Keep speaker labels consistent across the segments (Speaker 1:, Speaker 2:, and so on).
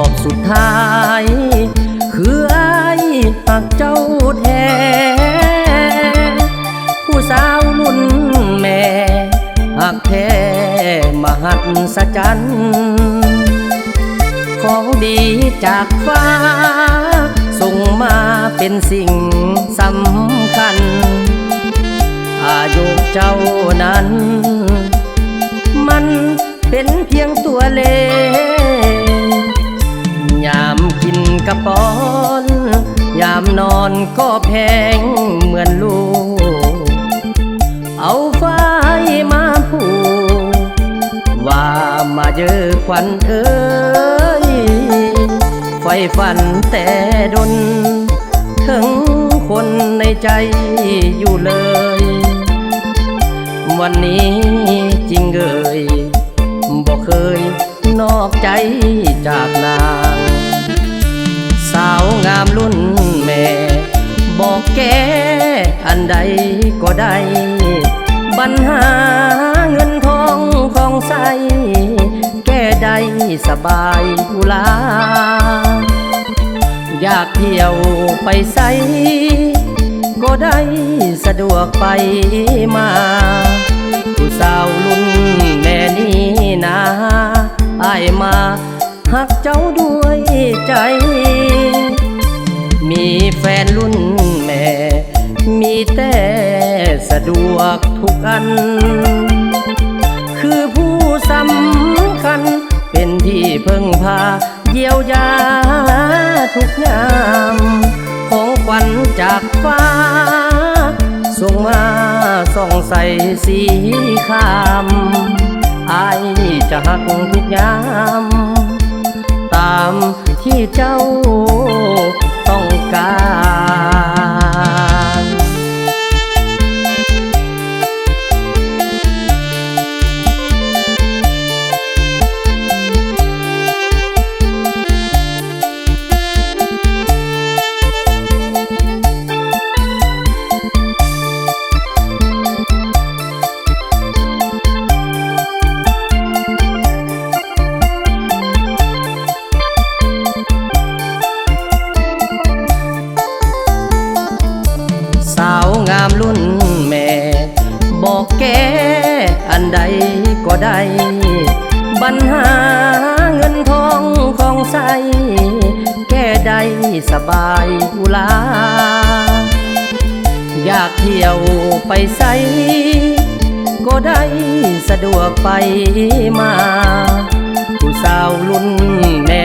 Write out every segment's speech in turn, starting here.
Speaker 1: อบสุดท้าย คือไอ้ายหักเจ้าแท้ ผู้สาวรุ่นแม่หักแท้มหัศจรรย์ของดีจากฟ้า ส่งมาเป็นสิ่งสำคัญ อายุเจ้านั้น มันเป็นเพียงตัวเลข กระป๋อน ยามนอนก็แพงเหมือนลูก เอาฝ้ายมาผูกว่ามาเยอควันเอ้ย ไฟฝันแต่ดน ถึงคนในใจอยู่เลย วันนี้จริงเอ่ยบอกเคยนอกใจจากนา ใดก็ได้ปัญหาเงินทองของใส แก้ได้สบายทุลา อยากเที่ยวไปใส ก็ได้สะดวกไปมาผู้สาวรุ่นแม่นี่นาอายมาหักเจ้าด้วยใจ มีแต่สะดวกทุกอัน คือผู้สำคัญ เป็นที่พึ่งพาเยียวยาทุกยาม ของขวัญจากฟ้า ส่งมาส่องใสสีคามอายจะหักทุกยาม ตามที่เจ้าต้องการ งามรุ่นแม่ บอกแกอันใดก็ได้ปัญหาเงินทองของใส แก้ได้สบายอุลา อยากเที่ยวไปใส ก็ได้สะดวกไปมา ผู้สาวรุ่นแม่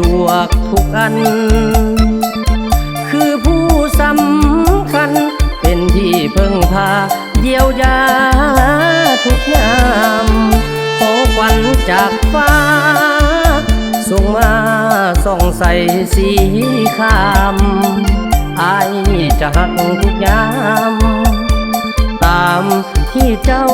Speaker 1: ดวกทุกอัน คือผู้สำคัญ เป็นที่พึ่งพาเยียวยาทุกยามของขวัญจากฟ้า ส่งมาส่องใสสีคามอายจะหักทุกยาม ตามที่เจ้า